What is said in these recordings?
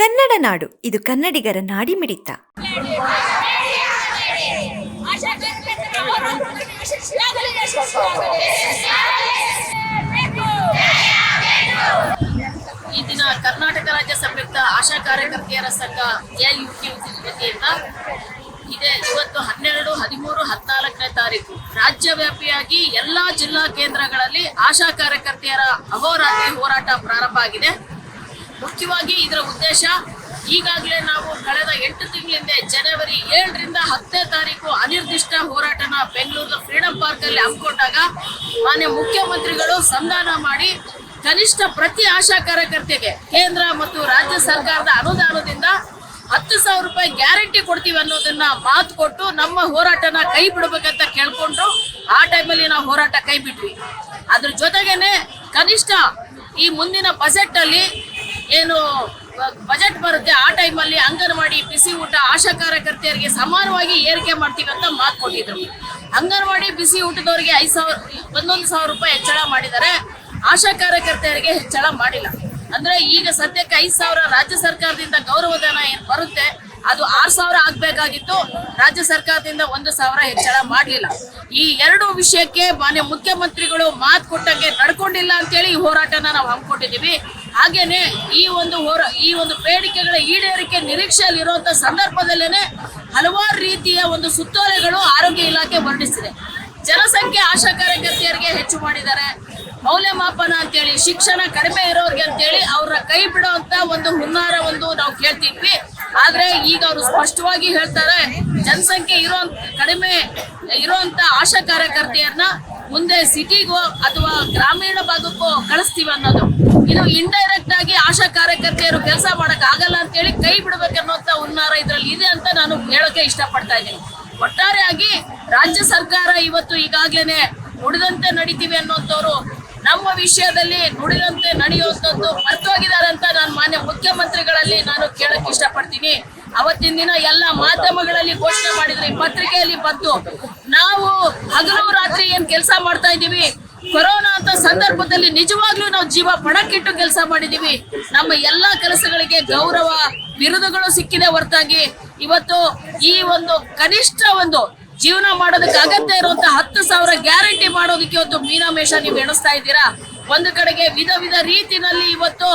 ಕನ್ನಡ ನಾಡು. ಇದು ಕನ್ನಡಿಗರ ನಾಡಿ ಮಿಡಿತ. ಈ ದಿನ ಕರ್ನಾಟಕ ರಾಜ್ಯ ಸಂಯುಕ್ತ ಆಶಾ ಕಾರ್ಯಕರ್ತೆಯರ ಸಂಘ ಸಿ ಇದೆ ಇವತ್ತು ಹನ್ನೆರಡು, ಹದಿಮೂರು, ಹದಿನಾಲ್ಕನೇ ತಾರೀಕು. ರಾಜ್ಯವ್ಯಾಪಿಯಾಗಿ ಎಲ್ಲಾ ಜಿಲ್ಲಾ ಕೇಂದ್ರಗಳಲ್ಲಿ ಆಶಾ ಕಾರ್ಯಕರ್ತೆಯರ ಅಹೋರಾತ್ರಿ ಹೋರಾಟ ಪ್ರಾರಂಭ ಆಗಿದೆ. ಮುಖ್ಯವಾಗಿ ಇದರ ಉದ್ದೇಶ ಈಗಾಗಲೇ ನಾವು ಕಳೆದ ಎಂಟು ತಿಂಗಳಿಂದ ಜನವರಿ ಏಳರಿಂದ ಹತ್ತನೇ ತಾರೀಕು ಅನಿರ್ದಿಷ್ಟ ಹೋರಾಟನ ಬೆಂಗಳೂರಿನ ಫ್ರೀಡಂ ಪಾರ್ಕ್ ಅಲ್ಲಿ ಹಮ್ಮಿಕೊಂಡಾಗ ಮಾನ್ಯ ಮುಖ್ಯಮಂತ್ರಿಗಳು ಸಂಧಾನ ಮಾಡಿ ಕನಿಷ್ಠ ಪ್ರತಿ ಆಶಾ ಕಾರ್ಯಕರ್ತೆಗೆ ಕೇಂದ್ರ ಮತ್ತು ರಾಜ್ಯ ಸರ್ಕಾರದ ಅನುದಾನದಿಂದ ಹತ್ತು ಸಾವಿರ ರೂಪಾಯಿ ಗ್ಯಾರಂಟಿ ಕೊಡ್ತೀವಿ ಅನ್ನೋದನ್ನ ಮಾತು ಕೊಟ್ಟು ನಮ್ಮ ಹೋರಾಟನ ಕೈ ಬಿಡಬೇಕಂತ ಕೇಳ್ಕೊಂಡ್ರು ಆ ಟೈಮಲ್ಲಿ ನಾವು ಹೋರಾಟ ಕೈ ಬಿಟ್ವಿ. ಅದ್ರ ಜೊತೆಗೇನೆ ಕನಿಷ್ಠ ಈ ಮುಂದಿನ ಬಜೆಟ್ ಅಲ್ಲಿ ಏನು ಬಜೆಟ್ ಬರುತ್ತೆ. ಆ ಟೈಮಲ್ಲಿ ಅಂಗನವಾಡಿ ಬಿಸಿ ಊಟ ಆಶಾ ಕಾರ್ಯಕರ್ತೆಯರಿಗೆ ಸಮಾನವಾಗಿ ಏರಿಕೆ ಮಾಡ್ತೀವಿ ಅಂತ ಮಾತು ಕೊಟ್ಟಿದ್ರು. ಅಂಗನವಾಡಿ ಬಿಸಿ ಊಟದವರಿಗೆ ಐದು ಸಾವಿರ, ಒಂದೊಂದು ಸಾವಿರ ರೂಪಾಯಿ ಹೆಚ್ಚಳ ಮಾಡಿದ್ದಾರೆ. ಆಶಾ ಕಾರ್ಯಕರ್ತೆಯರಿಗೆ ಹೆಚ್ಚಳ ಮಾಡಿಲ್ಲ. ಅಂದ್ರೆ ಈಗ ಸದ್ಯಕ್ಕೆ ಐದು ಸಾವಿರ ರಾಜ್ಯ ಸರ್ಕಾರದಿಂದ ಗೌರವಧನ ಏನು ಬರುತ್ತೆ, ಅದು ಆರು ಸಾವಿರ ಆಗಬೇಕಾಗಿತ್ತು. ರಾಜ್ಯ ಸರ್ಕಾರದಿಂದ ಒಂದು ಸಾವಿರ ಹೆಚ್ಚಳ ಮಾಡಲಿಲ್ಲ. ಈ ಎರಡು ವಿಷಯಕ್ಕೆ ಮಾನ್ಯ ಮುಖ್ಯಮಂತ್ರಿಗಳು ಮಾತು ಕೊಟ್ಟಂಗೆ ನಡ್ಕೊಂಡಿಲ್ಲ ಅಂತೇಳಿ ಈ ಹೋರಾಟನ ನಾವು ಹಮ್ಮಿಕೊಂಡಿದ್ದೀವಿ. ಹಾಗೇನೆ ಈ ಒಂದು ಹೋರ, ಈ ಒಂದು ಬೇಡಿಕೆಗಳ ಈಡೇರಿಕೆ ನಿರೀಕ್ಷೆಯಲ್ಲಿ ಇರುವಂತ ಸಂದರ್ಭದಲ್ಲೇನೆ ಹಲವಾರು ರೀತಿಯ ಒಂದು ಸುತ್ತೋಲೆಗಳು ಆರೋಗ್ಯ ಇಲಾಖೆ ಹೊರಡಿಸಿದೆ. ಜನಸಂಖ್ಯೆ ಆಶಾ ಕಾರ್ಯಕರ್ತೆಯರಿಗೆ ಹೆಚ್ಚು ಮಾಡಿದ್ದಾರೆ. ಮೌಲ್ಯಮಾಪನ ಅಂತೇಳಿ, ಶಿಕ್ಷಣ ಕಡಿಮೆ ಇರೋರಿಗೆ ಅಂತೇಳಿ ಅವ್ರ ಕೈ ಬಿಡುವಂತ ಒಂದು ಹುನ್ನಾರ ಒಂದು ನಾವು ಕೇಳ್ತಿದ್ವಿ. ಆದ್ರೆ ಈಗ ಅವರು ಸ್ಪಷ್ಟವಾಗಿ ಹೇಳ್ತಾರೆ, ಜನಸಂಖ್ಯೆ ಇರೋ ಕಡಿಮೆ ಇರುವಂತ ಆಶಾ ಕಾರ್ಯಕರ್ತೆಯರನ್ನ ಮುಂದೆ ಸಿಟಿಗೋ ಅಥವಾ ಗ್ರಾಮೀಣ ಭಾಗಕ್ಕೋ ಕಳಿಸ್ತೀವಿ ಅನ್ನೋದು. ಇದು ಇಂಡೈರೆಕ್ಟ್ ಆಗಿ ಆಶಾ ಕಾರ್ಯಕರ್ತೆಯರು ಕೆಲಸ ಮಾಡಕ್ ಆಗಲ್ಲ ಅಂತ ಹೇಳಿ ಕೈ ಬಿಡ್ಬೇಕನ್ನುವಂತ ಹುನ್ನಾರ ಇದ್ರಲ್ಲಿ ಇದೆ ಅಂತ ನಾನು ಹೇಳಕ್ಕೆ ಇಷ್ಟಪಡ್ತಾ ಇದ್ದೀನಿ. ಒಟ್ಟಾರೆಯಾಗಿ ರಾಜ್ಯ ಸರ್ಕಾರ ಇವತ್ತು ಈಗಾಗ್ಲೇನೆ ನುಡಿದಂತೆ ನಡಿತೀವಿ ಅನ್ನೋಂಥವ್ರು ನಮ್ಮ ವಿಷಯದಲ್ಲಿ ನುಡಿದಂತೆ ನಡೆಯುವಂಥದ್ದು ಮರ್ತೋಗಿದ್ದಾರೆ ಅಂತ ನಾನು ಮಾನ್ಯ ಮುಖ್ಯಮಂತ್ರಿಗಳಲ್ಲಿ ನಾನು ಕೇಳಕ್ ಇಷ್ಟಪಡ್ತೀನಿ. ಅವತ್ತಿನ ದಿನ ಎಲ್ಲ ಮಾಧ್ಯಮಗಳಲ್ಲಿ ಘೋಷಣೆ ಮಾಡಿದ್ರಿ, ಪತ್ರಿಕೆಯಲ್ಲಿ ಬಂತು. ನಾವು ಹಗಲು ರಾತ್ರಿ ಏನ್ ಕೆಲಸ ಮಾಡ್ತಾ ಇದ್ದೀವಿ? ಕೊರೋನಾ ಅಂತ ಸಂದರ್ಭದಲ್ಲಿ ನಿಜವಾಗ್ಲೂ ನಾವು ಜೀವ ಪಣಕ್ಕಿಟ್ಟು ಕೆಲಸ ಮಾಡಿದೀವಿ ನಮ್ಮ ಎಲ್ಲಾ ಕೆಲಸಗಳಿಗೆ ಗೌರವ, ಬಿರುದುಗಳು ಸಿಕ್ಕಿದೆ ಹೊರತಾಗಿ. ಇವತ್ತು ಈ ಒಂದು ಕನಿಷ್ಠ ಒಂದು ಜೀವನ ಮಾಡೋದಕ್ಕೆ ಅಗತ್ಯ ಇರುವಂತ ಹತ್ತು ಸಾವಿರ ಗ್ಯಾರಂಟಿ ಮಾಡೋದಕ್ಕೆ ಇವತ್ತು ಮೀನಾಮೇಷ ನೀವು ಎಣಿಸ್ತಾ ಇದ್ದೀರಾ? ಒಂದು ಕಡೆಗೆ ವಿಧ ವಿಧ ರೀತಿನಲ್ಲಿ ಇವತ್ತು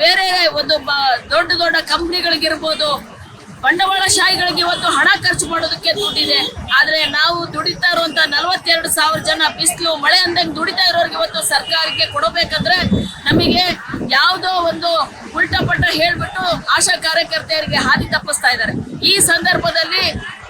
ಬೇರೆ ಒಂದು ದೊಡ್ಡ ದೊಡ್ಡ ಕಂಪ್ನಿಗಳಿಗಿರ್ಬೋದು ಬಂಡವಾಳಶಾಹಿಗಳಿಗೆ ಇವತ್ತು ಹಣ ಖರ್ಚು ಮಾಡೋದಕ್ಕೆ ದುಡ್ಡಿದೆ. ಆದ್ರೆ ನಾವು ದುಡಿತಾ ಇರುವಂತ ನಲವತ್ತೆರಡು ಸಾವಿರ ಜನ ಬಿಸಿಲು, ಮಳೆ ಅಂದಂಗೆ ದುಡಿತಾ ಇರೋರಿಗೆ ಇವತ್ತು ಸರ್ಕಾರಕ್ಕೆ ಕೊಡಬೇಕಂದ್ರೆ ನಮಗೆ ಯಾವುದೋ ಒಂದು ಉಲ್ಟಾ ಪಟ್ಟ ಹೇಳ್ಬಿಟ್ಟು ಆಶಾ ಕಾರ್ಯಕರ್ತೆಯರಿಗೆ ಹಾದಿ ತಪ್ಪಿಸ್ತಾ ಇದ್ದಾರೆ. ಈ ಸಂದರ್ಭದಲ್ಲಿ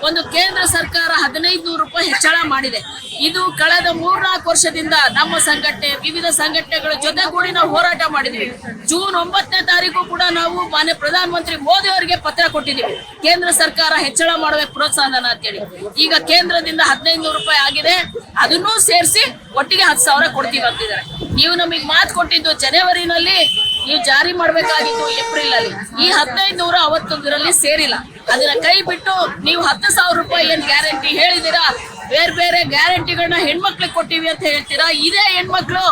ಒಂದು ಕೇಂದ್ರ ಸರ್ಕಾರ ಹದಿನೈದು ನೂರು ರೂಪಾಯಿ ಹೆಚ್ಚಳ ಮಾಡಿದೆ. ಇದು ಕಳೆದ ಮೂರ್ನಾಲ್ಕು ವರ್ಷದಿಂದ ನಮ್ಮ ಸಂಘಟನೆ, ವಿವಿಧ ಸಂಘಟನೆಗಳ ಜೊತೆಗೂಡಿ ನಾವು ಹೋರಾಟ ಮಾಡಿದ್ವಿ. ಜೂನ್ ಒಂಬತ್ತನೇ ತಾರೀಕು ಕೂಡ ನಾವು ಮಾನ್ಯ ಪ್ರಧಾನಮಂತ್ರಿ ಮೋದಿ ಅವರಿಗೆ ಪತ್ರ ಕೊಟ್ಟಿದ್ದೀವಿ. ಕೇಂದ್ರ ಸರ್ಕಾರ ಹೆಚ್ಚಳ ಮಾಡಬೇಕು ಪ್ರೋತ್ಸಾಹನ ಅಂತೇಳಿ. ಈಗ ಕೇಂದ್ರದಿಂದ ಹದಿನೈದು ನೂರು ರೂಪಾಯಿ ಆಗಿದೆ. ಅದನ್ನೂ ಸೇರಿಸಿ ಒಟ್ಟಿಗೆ ಹತ್ತು ಸಾವಿರ ಕೊಡ್ತೀವಿ ಅಂತಿದ್ದಾರೆ. ನೀವು ನಮಗೆ ಮಾತು ಕೊಟ್ಟಿದ್ದು ಜನವರಿನಲ್ಲಿ ನೀವು ಜಾರಿ ಮಾಡಬೇಕಾಗಿತ್ತು ಏಪ್ರಿಲ್ ಅಲ್ಲಿ ಈ ಹದಿನೈದು ನೂರ ಅವತ್ತೊಂದರಲ್ಲಿ ಸೇರಿಲ್ಲ. ಅದನ್ನ ಕೈ ಬಿಟ್ಟು ನೀವು ಹತ್ತು ಸಾವಿರ ರೂಪಾಯಿ ಏನ್ ಗ್ಯಾರಂಟಿ ಹೇಳಿದೀರಾ ಬೇರೆ ಬೇರೆ ಗ್ಯಾರಂಟಿಗಳನ್ನ ಹೆಣ್ಮಕ್ಳಿಗೆ ಕೊಟ್ಟಿವಿ ಅಂತ ಹೇಳ್ತೀರಾ? ಇದೇ ಹೆಣ್ಮಕ್ಳು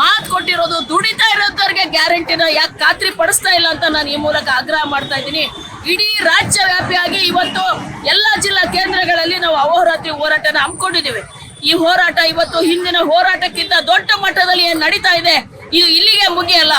ಮಾತು ಕೊಟ್ಟಿರೋದು ದುಡಿತಾ ಇರೋದವ್ರಿಗೆ ಗ್ಯಾರಂಟಿನ ಯಾಕೆ ಖಾತ್ರಿ ಪಡಿಸ್ತಾ ಇಲ್ಲ ಅಂತ ನಾನು ಈ ಮೂಲಕ ಆಗ್ರಹ ಮಾಡ್ತಾ ಇದ್ದೀನಿ. ಇಡೀ ರಾಜ್ಯ ವ್ಯಾಪಿಯಾಗಿ ಇವತ್ತು ಎಲ್ಲ ಜಿಲ್ಲಾ ಕೇಂದ್ರಗಳಲ್ಲಿ ನಾವು ಅಹೋರಾತ್ರಿ ಹೋರಾಟನ ಹಮ್ಮಿಕೊಂಡಿದ್ದೀವಿ. ಈ ಹೋರಾಟ ಇವತ್ತು ಹಿಂದಿನ ಹೋರಾಟಕ್ಕಿಂತ ದೊಡ್ಡ ಮಟ್ಟದಲ್ಲಿ ಏನ್ ನಡೀತಾ ಇದೆ? ಇದು ಇಲ್ಲಿಗೆ ಮುಗಿಯಲ್ಲ.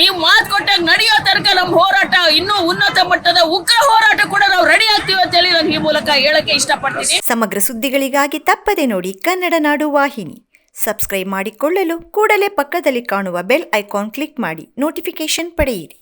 ನೀವು ಮಾತು ಕೊಟ್ಟಾಗ ನಡೆಯೋ ತನಕ ನಮ್ಮ ಹೋರಾಟ ಇನ್ನೂ ಉನ್ನತ ಮಟ್ಟದ ಉಗ್ರ ಹೋರಾಟ ಕೂಡ ನಾವು ರೆಡಿ ಆಗ್ತೀವಿ ಅಂತ ಹೇಳಿ ನಾನು ಈ ಮೂಲಕ ಹೇಳಕ್ಕೆ ಇಷ್ಟಪಡ್ತೀನಿ. ಸಮಗ್ರ ಸುದ್ದಿಗಳಿಗಾಗಿ ತಪ್ಪದೆ ನೋಡಿ ಕನ್ನಡ ನಾಡು ವಾಹಿನಿ. ಸಬ್ಸ್ಕ್ರೈಬ್ ಮಾಡಿಕೊಳ್ಳಲು ಕೂಡಲೇ ಪಕ್ಕದಲ್ಲಿ ಕಾಣುವ ಬೆಲ್ ಐಕಾನ್ ಕ್ಲಿಕ್ ಮಾಡಿ ನೋಟಿಫಿಕೇಶನ್ ಪಡೆಯಿರಿ.